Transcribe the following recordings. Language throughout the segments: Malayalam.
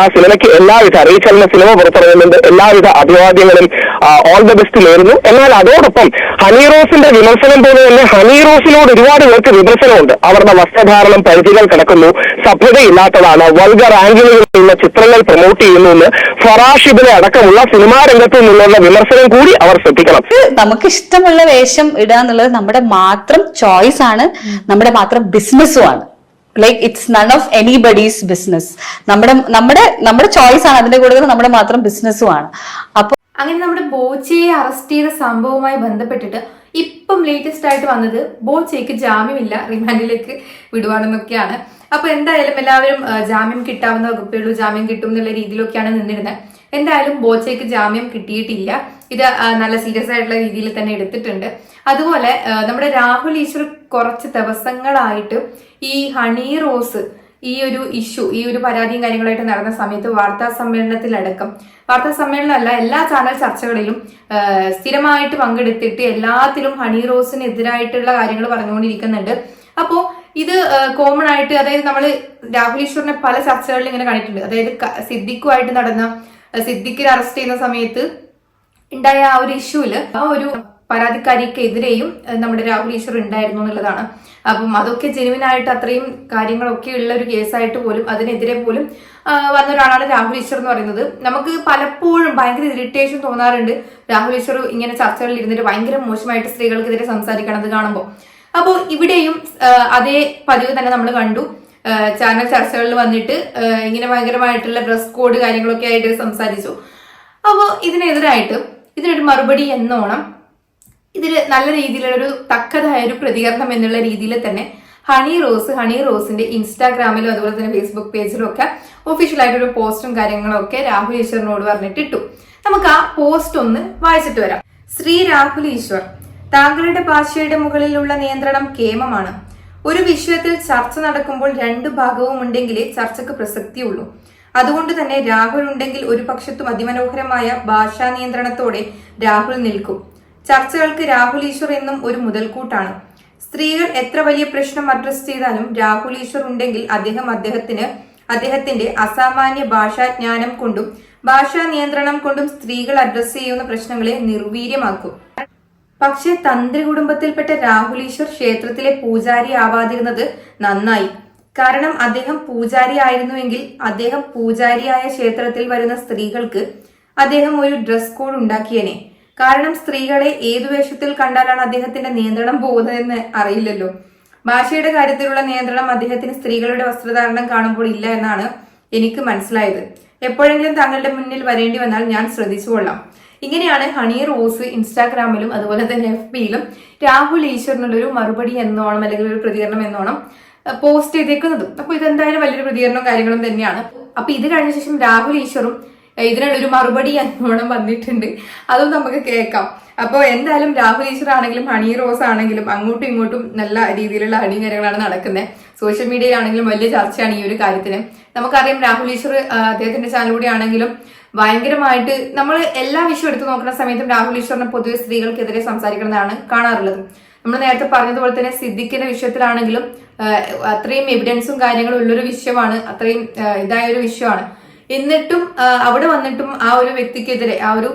ആ സിനിമയ്ക്ക് എല്ലാവിധ റീച്ചലിന്റെ സിനിമ പുറത്തിറങ്ങുന്നുണ്ട്. എല്ലാവിധ അഭിവാദ്യങ്ങളും ഓൾ ദ ബെസ്റ്റ് നേരുന്നു. എന്നാൽ അതോടൊപ്പം ഹണി റോസിന്റെ വിമർശനം പോലെ തന്നെ ഹണി റോസിനോട് ഒരുപാട് പേർക്ക് വിമർശനമുണ്ട്. അവരുടെ വസ്ത്രധാരണം പരിധികൾ കിടക്കുന്നു. സഭ്യതയില്ലാത്തതാണ്. വൾഗർ ആംഗിളുകളിലുള്ള ചിത്രങ്ങൾ പ്രൊമോട്ട് ചെയ്യുന്നു എന്ന് ഫറാഷിബിനെ അടക്കമുള്ള സിനിമാ രംഗത്തു നിന്നുള്ള വിമർശനം കൂടി അവർ ശ്രദ്ധിക്കണം. നമുക്ക് ഇഷ്ടമുള്ള വേഷം ഇടുക എന്നുള്ളത് നമ്മുടെ മാത്രം ചോയ്സ് ആണ്. നമ്മുടെ മാത്രം ബിസിനസ്സും ആണ്. Like it's none of anybody's business നമ്മുടെ നമ്മുടെ നമ്മുടെ ചോയ്സ് ആണ്. അതിന്റെ കൂടുതൽ നമ്മുടെ മാത്രം ബിസിനസ്സും ആണ്. അപ്പൊ അങ്ങനെ നമ്മുടെ ബോച്ചയെ അറസ്റ്റ് ചെയ്ത സംഭവവുമായി ബന്ധപ്പെട്ടിട്ട് ഇപ്പം ലേറ്റസ്റ്റ് ആയിട്ട് വന്നത് ബോച്ചയ്ക്ക് ജാമ്യമില്ല റിമാൻഡിലേക്ക് വിടുവാണെന്നൊക്കെയാണ്. അപ്പൊ എന്തായാലും എല്ലാവരും ജാമ്യം കിട്ടാവുന്ന വകുപ്പേ ഉള്ളൂ ജാമ്യം കിട്ടും എന്നുള്ള രീതിയിലൊക്കെയാണ് നിന്നിരുന്നത്. എന്തായാലും ബോച്ചയ്ക്ക് ജാമ്യം കിട്ടിയിട്ടില്ല. ഇത് നല്ല സീരിയസ് ആയിട്ടുള്ള രീതിയിൽ തന്നെ എടുത്തിട്ടുണ്ട്. അതുപോലെ നമ്മുടെ രാഹുൽ ഈശ്വർ കുറച്ച് ദിവസങ്ങളായിട്ട് ഈ ഹണി റോസ് ഈ ഒരു ഇഷ്യൂ ഈ ഒരു പരാതിയും കാര്യങ്ങളായിട്ട് നടന്ന സമയത്ത് വാർത്താ സമ്മേളനത്തിലടക്കം വാർത്താ സമ്മേളനമല്ല എല്ലാ ചാനൽ ചർച്ചകളിലും സ്ഥിരമായിട്ട് പങ്കെടുത്തിട്ട് എല്ലാത്തിലും ഹണി റോസിനെതിരായിട്ടുള്ള കാര്യങ്ങൾ പറഞ്ഞുകൊണ്ടിരിക്കുന്നുണ്ട്. അപ്പോൾ ഇത് കോമൺ ആയിട്ട് അതായത് നമ്മൾ രാഹുൽ ഈശ്വറിനെ പല ചർച്ചകളിൽ ഇങ്ങനെ കണ്ടിട്ടുണ്ട്. അതായത് സിദ്ദിഖുമായിട്ട് നടന്ന സിദ്ദിഖിനെ അറസ്റ്റ് ചെയ്യുന്ന സമയത്ത് ഉണ്ടായ ആ ഒരു ഇഷ്യൂൽ ആ ഒരു പരാതിക്കാരിക്കെതിരെയും നമ്മുടെ രാഹുൽ ഈശ്വർ ഉണ്ടായിരുന്നു എന്നുള്ളതാണ്. അപ്പം അതൊക്കെ ജെനുവിനായിട്ട് അത്രയും കാര്യങ്ങളൊക്കെ ഉള്ള ഒരു കേസായിട്ട് പോലും അതിനെതിരെ പോലും വന്ന ഒരാളാണ് രാഹുൽ ഈശ്വർ എന്ന് പറയുന്നത്. നമുക്ക് പലപ്പോഴും ഭയങ്കര ഇറിറ്റേഷൻ തോന്നാറുണ്ട് രാഹുൽ ഈശ്വർ ഇങ്ങനെ ചർച്ചകളിൽ ഇരുന്നിട്ട് ഭയങ്കര മോശമായിട്ട് സ്ത്രീകൾക്കെതിരെ സംസാരിക്കണത് കാണുമ്പോൾ അപ്പോൾ ഇവിടെയും അതേ പതിവ് തന്നെ നമ്മൾ കണ്ടു. ചാനൽ ചർച്ചകളിൽ വന്നിട്ട് ഇങ്ങനെ ഭയങ്കരമായിട്ടുള്ള ഡ്രസ് കോഡ് കാര്യങ്ങളൊക്കെ ആയിട്ട് സംസാരിച്ചു. അപ്പോൾ ഇതിനെതിരായിട്ട് ഇതിനൊരു മറുപടി എന്നോണം ഇതിൽ നല്ല രീതിയിലൊരു ഒരു തക്കതായ ഒരു പ്രതികരണം എന്നുള്ള രീതിയിൽ തന്നെ ഹണി റോസ് ഹണി റോസിന്റെ ഇൻസ്റ്റാഗ്രാമിലും അതുപോലെ തന്നെ ഫേസ്ബുക്ക് പേജിലും ഒക്കെ ഒഫീഷ്യലായിട്ടൊരു പോസ്റ്റും കാര്യങ്ങളൊക്കെ രാഹുൽ ഈശ്വറിനോട് പറഞ്ഞിട്ടിട്ടു. നമുക്ക് ആ പോസ്റ്റ് ഒന്ന് വായിച്ചിട്ട് വരാം. ശ്രീ രാഹുൽ ഈശ്വർ താങ്കളുടെ ഭാഷയുടെ മുകളിലുള്ള നിയന്ത്രണം കേമമാണ്. ഒരു വിഷയത്തിൽ ചർച്ച നടക്കുമ്പോൾ രണ്ട് ഭാഗവും ഉണ്ടെങ്കിലേ ചർച്ചക്ക് പ്രസക്തിയുള്ളൂ. അതുകൊണ്ട് തന്നെ രാഹുൽ ഉണ്ടെങ്കിൽ ഒരു പക്ഷത്തും അതിമനോഹരമായ ഭാഷാ നിയന്ത്രണത്തോടെ രാഹുൽ നിൽക്കും. ചർച്ചകൾക്ക് രാഹുൽ ഈശ്വർ എന്നും ഒരു മുതൽക്കൂട്ടാണ്. സ്ത്രീകൾ എത്ര വലിയ പ്രശ്നം അഡ്രസ് ചെയ്താലും രാഹുൽ ഈശ്വർ ഉണ്ടെങ്കിൽ അദ്ദേഹം അദ്ദേഹത്തിന് അദ്ദേഹത്തിന്റെ അസാമാന്യ ഭാഷാജ്ഞാനം കൊണ്ടും ഭാഷാ നിയന്ത്രണം കൊണ്ടും സ്ത്രീകൾ അഡ്രസ് ചെയ്യുന്ന പ്രശ്നങ്ങളെ നിർവീര്യമാക്കും. പക്ഷേ തന്ത്രി കുടുംബത്തിൽപ്പെട്ട രാഹുൽ ഈശ്വർ ക്ഷേത്രത്തിലെ പൂജാരി ആവാതിരുന്നത് നന്നായി. കാരണം അദ്ദേഹം പൂജാരി ആയിരുന്നുവെങ്കിൽ അദ്ദേഹം പൂജാരിയായ ക്ഷേത്രത്തിൽ വരുന്ന സ്ത്രീകൾക്ക് അദ്ദേഹം ഒരു ഡ്രസ് കോഡ് ഉണ്ടാക്കിയനെ. കാരണം സ്ത്രീകളെ ഏതു വേഷത്തിൽ കണ്ടാലാണ് അദ്ദേഹത്തിന്റെ നിയന്ത്രണം പോകുന്നതെന്ന് അറിയില്ലല്ലോ. ഭാഷയുടെ കാര്യത്തിലുള്ള നിയന്ത്രണം അദ്ദേഹത്തിന് സ്ത്രീകളുടെ വസ്ത്രധാരണം കാണുമ്പോൾ ഇല്ല എന്നാണ് എനിക്ക് മനസ്സിലായത്. എപ്പോഴെങ്കിലും താങ്കളുടെ മുന്നിൽ വരേണ്ടി വന്നാൽ ഞാൻ ശ്രദ്ധിച്ചുകൊള്ളാം. ഇങ്ങനെയാണ് ഹണി റോസ് ഇൻസ്റ്റാഗ്രാമിലും അതുപോലെ തന്നെ എഫ് ബിയിലും രാഹുൽ ഈശ്വറിനുള്ളൊരു മറുപടി എന്നോണം അല്ലെങ്കിൽ ഒരു പ്രതികരണം എന്നോണം പോസ്റ്റ് ചെയ്തേക്കുന്നതും. അപ്പൊ ഇതെന്തായാലും വലിയൊരു പ്രതികരണവും കാര്യങ്ങളും തന്നെയാണ്. അപ്പൊ ഇത് കഴിഞ്ഞ ശേഷം രാഹുൽ ഈശ്വറും ഇതിനുള്ളൊരു മറുപടി എന്നോണം വന്നിട്ടുണ്ട്. അതും നമുക്ക് കേൾക്കാം. അപ്പോൾ എന്തായാലും രാഹുൽ ഈശ്വർ ആണെങ്കിലും ഹണി റോസ് ആണെങ്കിലും അങ്ങോട്ടും ഇങ്ങോട്ടും നല്ല രീതിയിലുള്ള ഹണി കാര്യങ്ങളാണ് നടക്കുന്നത്. സോഷ്യൽ മീഡിയയിലാണെങ്കിലും വലിയ ചർച്ചയാണ് ഈ ഒരു കാര്യത്തിന്. നമുക്കറിയാം രാഹുൽ ഈശ്വർ അദ്ദേഹത്തിന്റെ ചാനലിലൂടെ ആണെങ്കിലും ഭയങ്കരമായിട്ട് നമ്മൾ എല്ലാ വിഷയം എടുത്തു നോക്കുന്ന സമയത്തും രാഹുൽ ഈശ്വറിനെ പൊതുവെ സ്ത്രീകൾക്കെതിരെ സംസാരിക്കുന്നതാണ് കാണാറുള്ളത്. നമ്മൾ നേരത്തെ പറഞ്ഞതുപോലെ തന്നെ സിദ്ദിഖിന്റെ വിഷയത്തിലാണെങ്കിലും അത്രയും എവിഡൻസും കാര്യങ്ങളും ഉള്ളൊരു വിഷയമാണ് അത്രയും ഇതായ ഒരു വിഷയമാണ്. എന്നിട്ടും അവിടെ വന്നിട്ടും ആ ഒരു വ്യക്തിക്കെതിരെ ആ ഒരു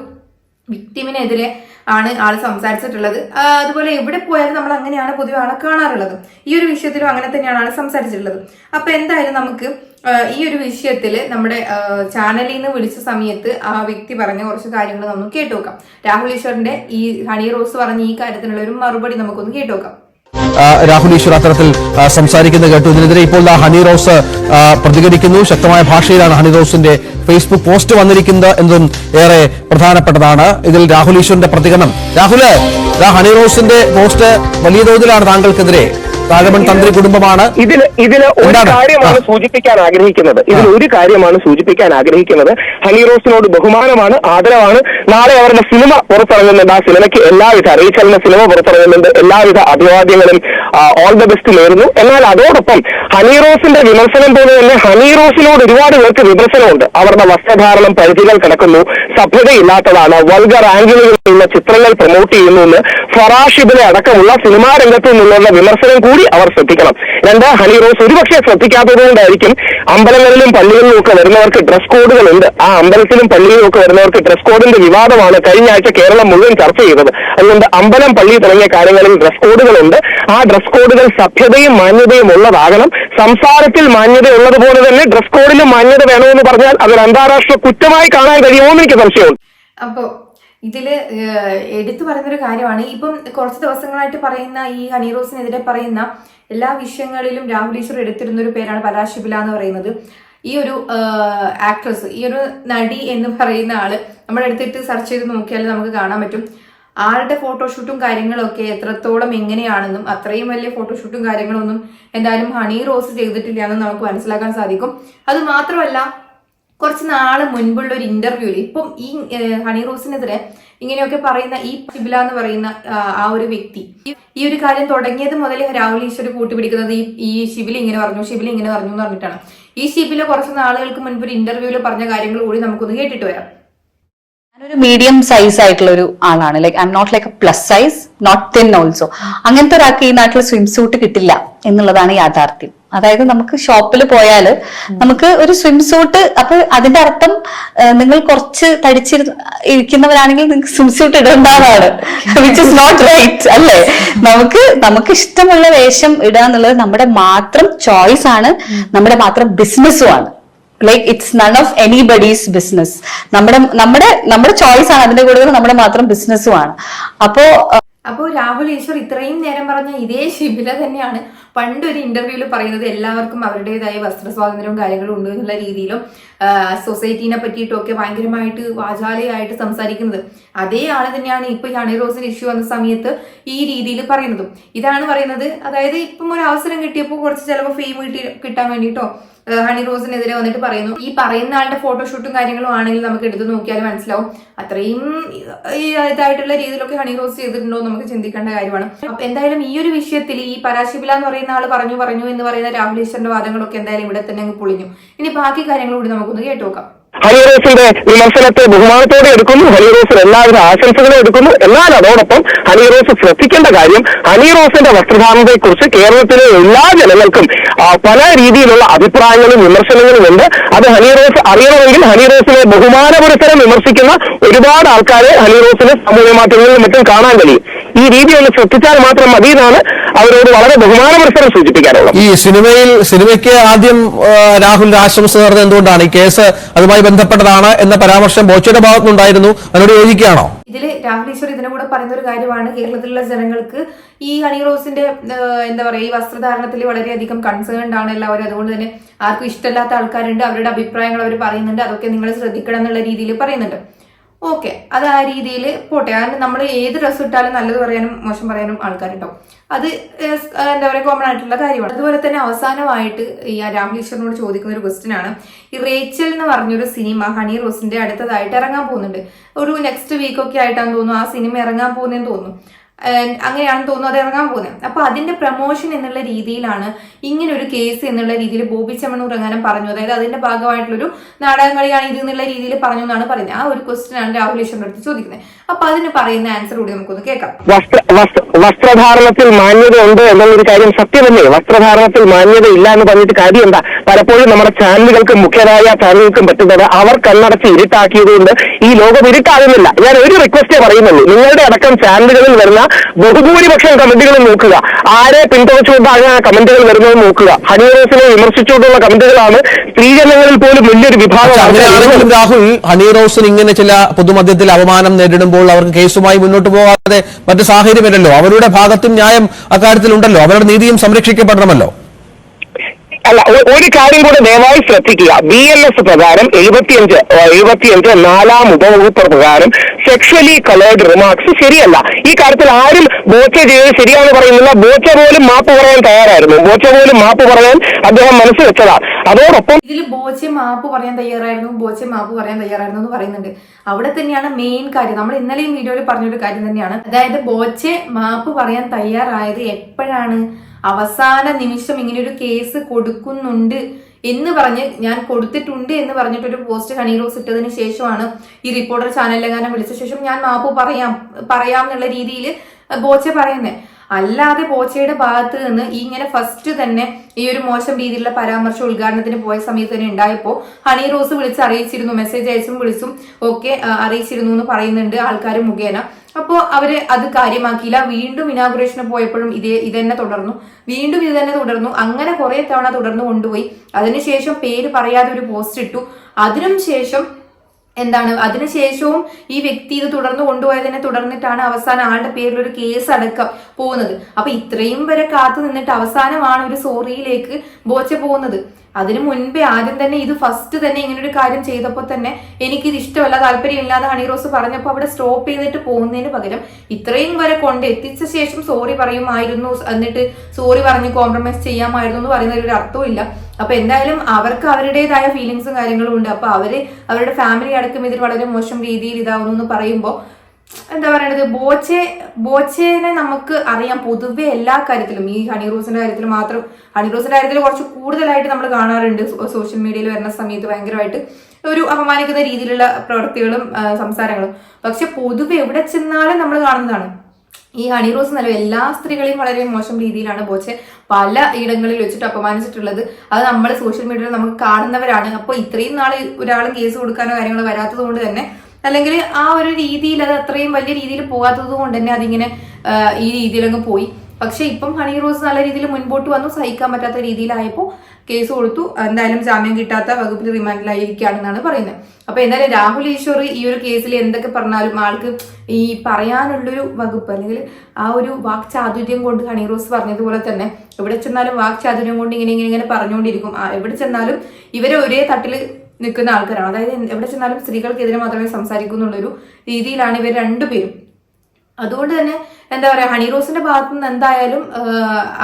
വിക്ടിമിനെതിരെ ആണ് ആൾ സംസാരിച്ചിട്ടുള്ളത്. അതുപോലെ എവിടെ പോയാലും നമ്മൾ അങ്ങനെയാണ് പൊതുവെ ആളെ കാണാറുള്ളത്. ഈ ഒരു വിഷയത്തിലും അങ്ങനെ തന്നെയാണ് ആൾ സംസാരിച്ചിട്ടുള്ളത്. അപ്പൊ എന്തായാലും നമുക്ക് ഈ ഒരു വിഷയത്തിൽ നമ്മുടെ ചാനലിൽ നിന്ന് വിളിച്ച സമയത്ത് ആ വ്യക്തി പറഞ്ഞ കുറച്ച് കാര്യങ്ങൾ നമുക്ക് കേട്ടുനോക്കാം രാഹുൽ ഈശ്വറിന്റെ ഈ ഹണി റോസ് പറഞ്ഞ ഈ കാര്യത്തിനുള്ള ഒരു മറുപടി നമുക്കൊന്ന് കേട്ടു നോക്കാം ആ, രാഹുൽ ഈശ്വർ അത്തരത്തിൽ സംസാരിക്കുന്നത് കേട്ടു. ഇതിനെതിരെ ഇപ്പോൾ ഹണി റോസ് പ്രതികരിക്കുന്നു. ശക്തമായ ഭാഷയിലാണ് ഹണി റോസിന്റെ ഫേസ്ബുക്ക് പോസ്റ്റ് വന്നിരിക്കുന്നത് എന്നതും ഏറെ പ്രധാനപ്പെട്ടതാണ്. ഇതിൽ രാഹുൽ ഈശ്വറിന്റെ പ്രതികരണം. രാഹുൽ ഹണി റോസിന്റെ പോസ്റ്റ് വലിയ തോതിലാണ് താങ്കൾക്കെതിരെ. താഴമൺ തന്ത്രി കുടുംബമാണ്. ഇതിൽ ഇതിൽ ഒരു കാര്യമാണ് സൂചിപ്പിക്കാൻ ആഗ്രഹിക്കുന്നത്. ഇതിൽ ഒരു കാര്യമാണ് സൂചിപ്പിക്കാൻ ആഗ്രഹിക്കുന്നത്. ഹണി റോസിനോട് ബഹുമാനമാണ് ആദരവാണ്. നാളെ അവരുടെ സിനിമ പുറത്തിറങ്ങുന്നുണ്ട്. ആ സിനിമയ്ക്ക് എല്ലാവിധ റീച്ചലിന്റെ സിനിമ പുറത്തിറങ്ങുന്നുണ്ട്. എല്ലാവിധ അഭിവാദ്യങ്ങളും ഓൾ ദ ബെസ്റ്റിലായിരുന്നു എന്നാൽ അതോടൊപ്പം ഹണീറോസിന്റെ വിമർശനം പോലെ തന്നെ ഹണീറോസിനോട് ഒരുപാട് പേർക്ക് വിമർശനമുണ്ട്. അവരുടെ വസ്ത്രധാരണം പരിധികൾ കിടക്കുന്നു. സഭ്യതയില്ലാത്തതാണ്. വൾഗർ ആംഗിളുകളിലുള്ള ചിത്രങ്ങൾ പ്രൊമോട്ട് ചെയ്യുന്നു എന്ന് ഫറാഷിബിലെ അടക്കമുള്ള സിനിമാ രംഗത്തു നിന്നുള്ള വിമർശനം കൂടി അവർ ശ്രദ്ധിക്കണം. രണ്ട് ഹണീറോസ് ഒരുപക്ഷെ ശ്രദ്ധിക്കാത്തത് കൊണ്ടായിരിക്കും അമ്പലങ്ങളിലും പള്ളികളിലും ഒക്കെ വരുന്നവർക്ക് ഡ്രസ് കോഡുകൾ ഉണ്ട്. ആ അമ്പലത്തിലും പള്ളിയിലും ഒക്കെ വരുന്നവർക്ക് ഡ്രസ് കോഡിന്റെ വിവാദമാണ് കഴിഞ്ഞ ആഴ്ച കേരളം മുഴുവൻ ചർച്ച ചെയ്തത്. അതുകൊണ്ട് അമ്പലം പള്ളി തുടങ്ങിയ കാര്യങ്ങളിൽ ഡ്രസ് കോഡുകളുണ്ട് ആ ഡ്രസ് കോഡുകൾ സഭ്യതയും മാന്യതയും ഉള്ളതാകണം. സംസാരത്തിൽ മാന്യത ഉള്ളതുപോലെ തന്നെ ഡ്രസ് കോഡിലും മാന്യത വേണമെന്ന് പറഞ്ഞാൽ അതൊരു അന്താരാഷ്ട്ര കുറ്റമായി കാണാൻ കഴിയുമോ എനിക്ക് സംശയമുണ്ട്. അപ്പോ ഇതിൽ ഏഹ്, എടുത്തു പറയുന്നൊരു കാര്യമാണ്. ഇപ്പം കുറച്ച് ദിവസങ്ങളായിട്ട് പറയുന്ന ഈ ഹണി റോസിനെതിരെ പറയുന്ന എല്ലാ വിഷയങ്ങളിലും രാഹുൽ ഈശ്വർ എടുത്തിരുന്ന ഒരു പേരാണ് പരാശിബില എന്ന് പറയുന്നത്. ഈ ഒരു ആക്ട്രസ് ഈ ഒരു നടി എന്ന് പറയുന്ന ആൾ നമ്മൾ എടുത്തിട്ട് സെർച്ച് ചെയ്ത് നോക്കിയാൽ നമുക്ക് കാണാൻ പറ്റും. ആളുടെ ഫോട്ടോഷൂട്ടും കാര്യങ്ങളൊക്കെ എത്രത്തോളം എങ്ങനെയാണെന്നും അത്രയും വലിയ ഫോട്ടോഷൂട്ടും കാര്യങ്ങളൊന്നും എന്തായാലും ഹണി റോസ് ചെയ്തിട്ടില്ല എന്ന് നമുക്ക് മനസ്സിലാക്കാൻ സാധിക്കും. അത് മാത്രമല്ല കുറച്ച് നാൾ മുൻപുള്ള ഒരു ഇന്റർവ്യൂവിൽ ഇപ്പം ഈ ഹണി റോസിനെതിരെ ഇങ്ങനെയൊക്കെ പറയുന്ന ഈ ശിബില എന്ന് പറയുന്ന ആ, ഒരു വ്യക്തി. ഈ- ഒരു കാര്യം തുടങ്ങിയത് മുതൽ രാഹുൽ ഈശ്വർ കൂട്ടുപിടിക്കുന്നത് ഈ ഈ ഷിബില ഇങ്ങനെ പറഞ്ഞു ഷിബില ഇങ്ങനെ പറഞ്ഞു എന്ന് പറഞ്ഞിട്ടാണ്. ഈ ഷിബില കുറച്ച് നാളുകൾക്ക് മുൻപ് ഒരു ഇന്റർവ്യൂവിൽ പറഞ്ഞ കാര്യങ്ങൾ കൂടി നമുക്കൊന്ന് കേട്ടിട്ട് വരാം. ഞാനൊരു മീഡിയം സൈസ് ആയിട്ടുള്ള ഒരു ആളാണ്. Like I'm not like a plus size not thin also അങ്ങനത്തെ ഒരാൾക്ക് ഈ നാട്ടിൽ സ്വിം സൂട്ട് കിട്ടില്ല എന്നുള്ളതാണ് യാഥാർത്ഥ്യം. അതായത് നമുക്ക് ഷോപ്പിൽ പോയാൽ നമുക്ക് ഒരു സ്വിം സൂട്ട് അപ്പൊ അതിന്റെ അർത്ഥം നിങ്ങൾ കുറച്ച് തടിച്ചിരി ഇരിക്കുന്നവരാണെങ്കിൽ നിങ്ങൾക്ക് സ്വിം സൂട്ട് ഇടേണ്ടതാണ് വിച്ച് ഇസ് നോട്ട് റൈറ്റ് അല്ലേ? നമുക്ക് നമുക്ക് ഇഷ്ടമുള്ള വേഷം ഇടുക എന്നുള്ളത് നമ്മുടെ മാത്രം ചോയ്സ് ആണ്. നമ്മുടെ മാത്രം ബിസിനസ്സും ആണ്. Like it's none of anybody's business നമ്മുടെ നമ്മുടെ നമ്മുടെ ചോയ്സ് ആണ്. അതിന്റെ കൂടുതൽ നമ്മുടെ മാത്രം ബിസിനസ്സുമാണ് അപ്പോ അപ്പോ അപ്പോൾ രാഹുൽ ഈശ്വർ ഇത്രയും നേരം പറഞ്ഞ ഇതേ ശിബില തന്നെയാണ്. പണ്ട് ഒരു ഇന്റർവ്യൂവിൽ പറയുന്നത് എല്ലാവർക്കും അവരുടേതായ വസ്ത്ര സ്വാതന്ത്ര്യവും കാര്യങ്ങളും ഉണ്ട് എന്നുള്ള രീതിയിലും സൊസൈറ്റീനെ പറ്റിയിട്ടൊക്കെ ഭയങ്കരമായിട്ട് വാചാലയായിട്ട് സംസാരിക്കുന്നത്. അതേ ആൾ തന്നെയാണ് ഇപ്പൊ ഹണി റോസിന് ഇഷ്യൂ വന്ന സമയത്ത് ഈ രീതിയിൽ പറയുന്നതും. ഇതാണ് പറയുന്നത്. അതായത് ഇപ്പം ഒരു അവസരം കിട്ടിയപ്പോൾ കുറച്ച് ചിലപ്പോൾ ഫെയിം കിട്ടി കിട്ടാൻ വേണ്ടിയിട്ടോ ഹണി റോസിനെതിരെ വന്നിട്ട് പറയുന്നു. ഈ പറയുന്ന ആളുടെ ഫോട്ടോഷൂട്ടും കാര്യങ്ങളും ആണെങ്കിൽ നമുക്ക് എടുത്തു നോക്കിയാൽ മനസ്സിലാവും. അത്രയും ഇതായിട്ടുള്ള രീതിയിലൊക്കെ ഹണി റോസ് ചെയ്തിട്ടുണ്ടോ നമുക്ക് ചിന്തിക്കേണ്ട കാര്യമാണ്. അപ്പൊ എന്തായാലും ഈ ഒരു വിഷയത്തിൽ ഈ പരാശിബില എന്ന് പറയുന്ന ആൾ പറഞ്ഞു പറഞ്ഞു എന്ന് പറയുന്ന രാഹുൽ ഈശ്വറിന്റെ വാദങ്ങളൊക്കെ എന്തായാലും ഇവിടെ തന്നെ അങ്ങ് പൊളിഞ്ഞു. ഇനി ബാക്കി കാര്യങ്ങൾ കൂടി നമുക്കൊന്ന് കേട്ടു നോക്കാം. ഹരിറോസിന്റെ വിമർശനത്തെ ബഹുമാനത്തോടെ എടുക്കുന്നു. ഹരിറോസിന് എല്ലാവിധ ആശംസകളും എടുക്കുന്നു. എന്നാൽ അതോടൊപ്പം ഹനിറോസ് ശ്രദ്ധിക്കേണ്ട കാര്യം ഹനിറോസിന്റെ വസ്ത്രധാരണത്തെക്കുറിച്ച് കേരളത്തിലെ എല്ലാ ജനങ്ങൾക്കും പല രീതിയിലുള്ള അഭിപ്രായങ്ങളും വിമർശനങ്ങളും ഉണ്ട്. അത് ഹനിറോസ് അറിയണമെങ്കിൽ ഹനിറോസിനെ ബഹുമാന പുരസരം വിമർശിക്കുന്ന ഒരുപാട് ആൾക്കാരെ ഹനിറോസിന് സമൂഹ മാധ്യമങ്ങളിൽ മറ്റും കാണാൻ കഴിയും. ഈ രീതി ഒന്ന് ശ്രദ്ധിച്ചാൽ മാത്രം മതി എന്നാണ് അവരോട് വളരെ ബഹുമാന പുരസരം സൂചിപ്പിക്കാനുള്ളത്. ഈ സിനിമയിൽ സിനിമയ്ക്ക് ആദ്യം രാഹുൽ രാഹുലിന്റെ ആശംസ നേർന്നത് എന്തുകൊണ്ടാണ്? ഈ കേസ് അതുമായി ബന്ധപ്പെട്ടതാണ് എന്ന പരാമർശം ബോച്ചയുടെ ഭാഗത്തുനിന്നുണ്ടായിരുന്നു. അതിനോട് യോജിക്കുകയാണോ? ഇതിൽ രാഹുൽ ഈശ്വർ ഇതിനെ കൂടെ പറയുന്ന ഒരു കാര്യമാണ്. കേരളത്തിലുള്ള ജനങ്ങൾക്ക് ഈ ഹണി റോസിന്റെ എന്താ പറയാ ഈ വസ്ത്രധാരണത്തിൽ വളരെയധികം കൺസേൺഡ് ആണ് എല്ലാവരും. അതുകൊണ്ട് തന്നെ ആർക്കും ഇഷ്ടമില്ലാത്ത ആൾക്കാരുണ്ട്. അവരുടെ അഭിപ്രായങ്ങൾ അവർ പറയുന്നുണ്ട്. അതൊക്കെ നിങ്ങൾ ശ്രദ്ധിക്കണം എന്നുള്ള രീതിയിൽ പറയുന്നുണ്ട്. ഓക്കെ അത് ആ രീതിയിൽ പോട്ടെ. കാരണം നമ്മൾ ഏത് ഡ്രസ്സ് ഇട്ടാലും നല്ലത് പറയാനും മോശം പറയാനും ആൾക്കാരുണ്ടോ അത് എന്താ പറയുക കോമൺ ആയിട്ടുള്ള കാര്യമാണ്. അതുപോലെ തന്നെ അവസാനമായിട്ട് ഈ രാഹുൽ ചോദിക്കുന്ന ഒരു ക്വസ്റ്റ്യൻ ആണ്. ഈ റേച്ചൽ എന്ന് പറഞ്ഞൊരു സിനിമ ഹണി റോസിന്റെ അടുത്തതായിട്ട് ഇറങ്ങാൻ പോകുന്നുണ്ട്. ഒരു നെക്സ്റ്റ് വീക്ക് ഒക്കെ ആയിട്ടാണ് തോന്നുന്നു ആ സിനിമ ഇറങ്ങാൻ പോകുന്നതെന്ന് തോന്നുന്നു. അങ്ങനെയാണെന്ന് തോന്നുന്നു അത് ഇറങ്ങാൻ പോകുന്നത്. അപ്പൊ അതിന്റെ പ്രമോഷൻ എന്നുള്ള രീതിയിലാണ് ഇങ്ങനെ ഒരു കേസ് എന്നുള്ള രീതിയിൽ ബോബി ചെമ്മണ്ണൂർ എങ്ങാനും പറഞ്ഞു. അതായത് അതിന്റെ ഭാഗമായിട്ടുള്ളൊരു നാടകം കളിയാണ് ഇത് എന്നുള്ള രീതിയിൽ പറഞ്ഞു എന്നാണ് പറയുന്നത്. ആ ഒരു ക്വസ്റ്റ്യൻ ആണ് രാഹുൽ ഈശ്വറിന്റെ അടുത്ത് ചോദിക്കുന്നത്. അപ്പൊ അതിന് പറയുന്ന ആൻസർ കൂടി നമുക്കൊന്ന് കേൾക്കാം. വസ്ത്ര വസ്ത്ര വസ്ത്രധാരണത്തിൽ മാന്യത ഉണ്ട് എന്നുള്ളൊരു കാര്യം സത്യമല്ലേ വസ്ത്രധാരണത്തിൽ മാന്യത ഇല്ല എന്ന് പറഞ്ഞിട്ട് കാര്യം എന്താ പലപ്പോഴും നമ്മുടെ ചാനലുകൾക്ക് മുഖ്യരായ ചാനലുകൾക്കും പറ്റുന്നത് അവർ കണ്ണടച്ച് ഇരുട്ടാക്കിയത് കൊണ്ട് ഈ ലോകം ഇരുട്ടാകുന്നില്ല. ഞാൻ ഒരു റിക്വസ്റ്റേ പറയുന്നുള്ളൂ. നിങ്ങളുടെ അടക്കം ചാനലുകളിൽ വരുന്ന ബഹുഭൂരിപക്ഷം കമന്റുകൾ നോക്കുക. ആരെ പിന്തുണച്ചുകൊണ്ടാണ് ആ കമന്റുകൾ വരുന്നത് നോക്കുക. ഹണിറോസിനെ വിമർശിച്ചുകൊണ്ടുള്ള കമന്റുകളാണ് സ്ത്രീജനങ്ങളിൽ പോലും വലിയൊരു വിഭാഗം രാഹുൽ ഹണിറോസിന് ഇങ്ങനെ ചില പൊതുമധ്യത്തിൽ അപമാനം നേരിടുമ്പോൾ അവർക്ക് കേസുമായി മുന്നോട്ട് പോകാതെ മറ്റു സാഹചര്യമില്ലല്ലോ. അവരുടെ ഭാഗത്തും ന്യായം അക്കാര്യത്തിലുണ്ടല്ലോ. അവരുടെ നീതിയും സംരക്ഷിക്കപ്പെടണമല്ലോ. അല്ല ഒരു കാര്യം കൂടെ ദയവായി ശ്രദ്ധിക്കുക. ബി എൽ എസ് പ്രകാരം എഴുപത്തിയഞ്ച് എഴുപത്തിയഞ്ച് നാലാം ഉപവകുപ്പ് പ്രകാരം സെക്ഷലി കളേർഡ് റിമാർക്സ് ശരിയല്ല. ഈ കാര്യത്തിൽ ആരും ബോച്ച ചെയ്തത് ശരിയാണെന്ന് പറയുന്നില്ല. ബോച്ച പോലും മാപ്പ് പറയാൻ തയ്യാറായിരുന്നു. ബോച്ച പോലും മാപ്പ് പറയാൻ അദ്ദേഹം മനസ്സ് വെച്ചതാ. അതോടൊപ്പം ഇതിൽ ബോച്ച മാപ്പ് പറയാൻ തയ്യാറായിരുന്നു ബോച്ച മാപ്പ് പറയാൻ തയ്യാറായിരുന്നു എന്ന് പറയുന്നുണ്ട്. അവിടെ തന്നെയാണ് മെയിൻ കാര്യം. നമ്മൾ ഇന്നലെയും വീഡിയോയിൽ പറഞ്ഞൊരു കാര്യം തന്നെയാണ്. അതായത് ബോച്ചെ മാപ്പ് പറയാൻ തയ്യാറായത് എപ്പോഴാണ്? അവസാന നിമിഷം ഇങ്ങനെ ഒരു കേസ് കൊടുക്കുന്നുണ്ട്. എന്ന് പറഞ്ഞ് ഞാൻ കൊടുത്തിട്ടുണ്ട് എന്ന് പറഞ്ഞിട്ട് ഒരു പോസ്റ്റ് ഹണി റോസ് ഇട്ടതിന് ശേഷമാണ് ഈ റിപ്പോർട്ടർ ചാനലിലെങ്ങാനും വിളിച്ച ശേഷം ഞാൻ മാപ്പ് പറയാം പറയാം എന്നുള്ള രീതിയിൽ ബോച്ചെ പറയുന്നത് അല്ലാതെ പോച്ചയുടെ ഭാഗത്ത് നിന്ന് ഈ ഇങ്ങനെ ഫസ്റ്റ് തന്നെ ഈ ഒരു മോശം രീതിയിലുള്ള പരാമർശം ഉദ്ഘാടനത്തിന് പോയ സമയത്ത് തന്നെ ഉണ്ടായപ്പോൾ ഹണി റോസ് വിളിച്ച് അറിയിച്ചിരുന്നു മെസ്സേജ് അയച്ചും വിളിച്ചും ഒക്കെ അറിയിച്ചിരുന്നു എന്ന് പറയുന്നുണ്ട് ആൾക്കാർ മുഖേന. അപ്പോൾ അവർ അത് കാര്യമാക്കിയില്ല. വീണ്ടും ഇനാഗുറേഷന് പോയപ്പോഴും ഇതേ ഇതന്നെ തുടർന്നു. വീണ്ടും ഇത് തന്നെ തുടർന്നു. അങ്ങനെ കുറെ തവണ തുടർന്നു കൊണ്ടുപോയി. അതിനുശേഷം പേര് പറയാതെ ഒരു പോസ്റ്റ് ഇട്ടു. അതിനും ശേഷം എന്താണ്? അതിനുശേഷവും ഈ വ്യക്തി ഇത് തുടർന്ന് കൊണ്ടുപോയതിനെ തുടർന്നിട്ടാണ് അവസാനം ആളുടെ പേരിൽ ഒരു കേസ് അടക്കം പോകുന്നത്. അപ്പൊ ഇത്രയും വരെ കാത്തു നിന്നിട്ട് അവസാനമാണ് ഒരു സോറിയിലേക്ക് ബോച്ച പോകുന്നത് അതിനു മുൻപേ ആദ്യം തന്നെ ഇത് ഫസ്റ്റ് തന്നെ ഇങ്ങനെ ഒരു കാര്യം ചെയ്തപ്പോൾ തന്നെ എനിക്കിത് ഇഷ്ടമല്ല താല്പര്യമില്ലാതെ ഹണി റോസ് പറഞ്ഞപ്പോൾ അവിടെ സ്റ്റോപ്പ് ചെയ്തിട്ട് പോകുന്നതിന് പകരം ഇത്രയും വരെ കൊണ്ട് എത്തിച്ച ശേഷം സോറി പറയുമായിരുന്നു. എന്നിട്ട് സോറി പറഞ്ഞ് കോംപ്രമൈസ് ചെയ്യാമായിരുന്നു എന്ന് പറയുന്നതിൽ ഒരു അർത്ഥവും ഇല്ല അപ്പൊ എന്തായാലും അവർക്ക് അവരുടേതായ ഫീലിങ്സും കാര്യങ്ങളും ഉണ്ട്. അപ്പൊ അവർ അവരുടെ ഫാമിലി അടക്കം ഇതിൽ വളരെ മോശം രീതിയിൽ ഇതാവുന്നു എന്ന് പറയുമ്പോൾ എന്താ പറയണത്? ബോച്ചെ ബോച്ചേനെ നമുക്ക് അറിയാം. പൊതുവെ എല്ലാ കാര്യത്തിലും ഈ ഹണി റോസിന്റെ കാര്യത്തിൽ മാത്രം ഹണി റോസിന്റെ കാര്യത്തിൽ കുറച്ച് കൂടുതലായിട്ട് നമ്മൾ കാണാറുണ്ട്. സോഷ്യൽ മീഡിയയിൽ വരുന്ന സമയത്ത് ഭയങ്കരമായിട്ട് ഒരു അപമാനിക്കുന്ന രീതിയിലുള്ള പ്രവൃത്തികളും സംസാരങ്ങളും. പക്ഷെ പൊതുവെ എവിടെ ചെന്നാലും നമ്മൾ കാണുന്നതാണ്. ഈ ഹണി റോസ് എല്ലാ സ്ത്രീകളെയും വളരെ മോശം രീതിയിലാണ് ബോച്ചെ പല ഇടങ്ങളിൽ വെച്ചിട്ട് അപമാനിച്ചിട്ടുള്ളത്. അത് നമ്മൾ സോഷ്യൽ മീഡിയയിൽ നമുക്ക് കാണുന്നവരാണ്. അപ്പോൾ ഇത്രയും നാൾ ഒരാളും കേസ് കൊടുക്കാനോ കാര്യങ്ങളോ വരാത്തത് കൊണ്ട് തന്നെ അല്ലെങ്കിൽ ആ ഒരു രീതിയിൽ അത് അത്രയും വലിയ രീതിയിൽ പോകാത്തത് കൊണ്ട് തന്നെ അതിങ്ങനെ ഈ രീതിയിലങ്ങ് പോയി. പക്ഷെ ഇപ്പം ഹണി റോസ് നല്ല രീതിയിൽ മുൻപോട്ട് വന്നു. സഹിക്കാൻ പറ്റാത്ത രീതിയിലായപ്പോൾ കേസ് കൊടുത്തു. എന്തായാലും ജാമ്യം കിട്ടാത്ത വകുപ്പിൽ റിമാൻഡിലായിരിക്കുകയാണെന്നാണ് പറയുന്നത്. അപ്പൊ എന്തായാലും രാഹുൽ ഈശ്വർ ഈ ഒരു കേസിൽ എന്തൊക്കെ പറഞ്ഞാലും ആൾക്ക് ഈ പറയാനുള്ളൊരു വകുപ്പ് അല്ലെങ്കിൽ ആ ഒരു വാക് ചാതുര്യം കൊണ്ട് ഹണി റോസ് പറഞ്ഞതുപോലെ തന്നെ എവിടെ ചെന്നാലും വാക് ചാതുര്യം കൊണ്ട് ഇങ്ങനെ ഇങ്ങനെ ഇങ്ങനെ പറഞ്ഞുകൊണ്ടിരിക്കും. എവിടെ ചെന്നാലും ഇവരെ ഒരേ തട്ടിൽ നിൽക്കുന്ന ആൾക്കാരാണ്. അതായത് എവിടെ ചെന്നാലും സ്ത്രീകൾക്കെതിരെ മാത്രമേ സംസാരിക്കുന്നുള്ളൊരു രീതിയിലാണ് ഇവർ രണ്ടുപേരും. അതുകൊണ്ട് തന്നെ എന്താ പറയാ ഹണി റോസിന്റെ ഭാഗത്തു നിന്ന് എന്തായാലും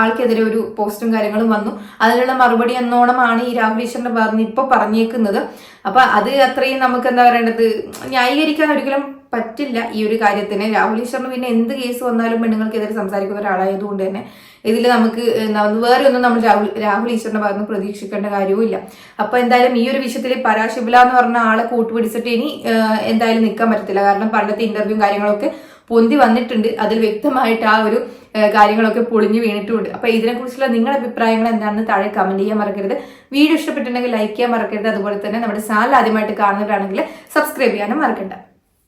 ആൾക്കെതിരെ ഒരു പോസ്റ്റും കാര്യങ്ങളും വന്നു. അതിനുള്ള മറുപടി എന്നോണമാണ് ഈ രാഹുൽ ഈശ്വറിന്റെ ഭാഗത്ത് നിന്ന് ഇപ്പൊ പറഞ്ഞേക്കുന്നത്. അപ്പൊ അത് അത്രയും നമുക്ക് എന്താ പറയേണ്ടത് ന്യായീകരിക്കാൻ ഒരിക്കലും പറ്റില്ല ഈ ഒരു കാര്യത്തിന്. രാഹുൽ ഈശ്വറിന് പിന്നെ എന്ത് കേസ് വന്നാലും പെണ്ണുങ്ങൾക്കെതിരെ സംസാരിക്കുന്ന ഒരാളായതുകൊണ്ട് തന്നെ ഇതിൽ നമുക്ക് വേറെ ഒന്നും നമ്മൾ രാഹുൽ രാഹുൽ ഈശ്വറിന്റെ ഭാഗത്ത് നിന്ന് പ്രതീക്ഷിക്കേണ്ട കാര്യവും ഇല്ല. അപ്പൊ എന്തായാലും ഈ ഒരു വിഷയത്തിൽ പരാശിബില എന്ന് പറഞ്ഞ ആളെ കൂട്ടുപിടിച്ചിട്ട് ഇനി എന്തായാലും നിൽക്കാൻ പറ്റത്തില്ല. കാരണം പണ്ടത്തെ ഇന്റർവ്യൂ കാര്യങ്ങളൊക്കെ പൊന്തി വന്നിട്ടുണ്ട്. അതിൽ വ്യക്തമായിട്ട് ആ ഒരു കാര്യങ്ങളൊക്കെ പൊളിഞ്ഞു വീണിട്ടുമുണ്ട് അപ്പൊ ഇതിനെക്കുറിച്ചുള്ള നിങ്ങളുടെ അഭിപ്രായങ്ങൾ എന്താണെന്ന് താഴെ കമന്റ് ചെയ്യാൻ മറക്കരുത്. വീഡിയോ ഇഷ്ടപ്പെട്ടിട്ടുണ്ടെങ്കിൽ ലൈക്ക് ചെയ്യാൻ മറക്കരുത്. അതുപോലെ തന്നെ നമ്മുടെ ചാനൽ ആദ്യമായിട്ട് കാണുന്നവരാണെങ്കിൽ സബ്സ്ക്രൈബ് ചെയ്യാനും മറക്കണ്ട.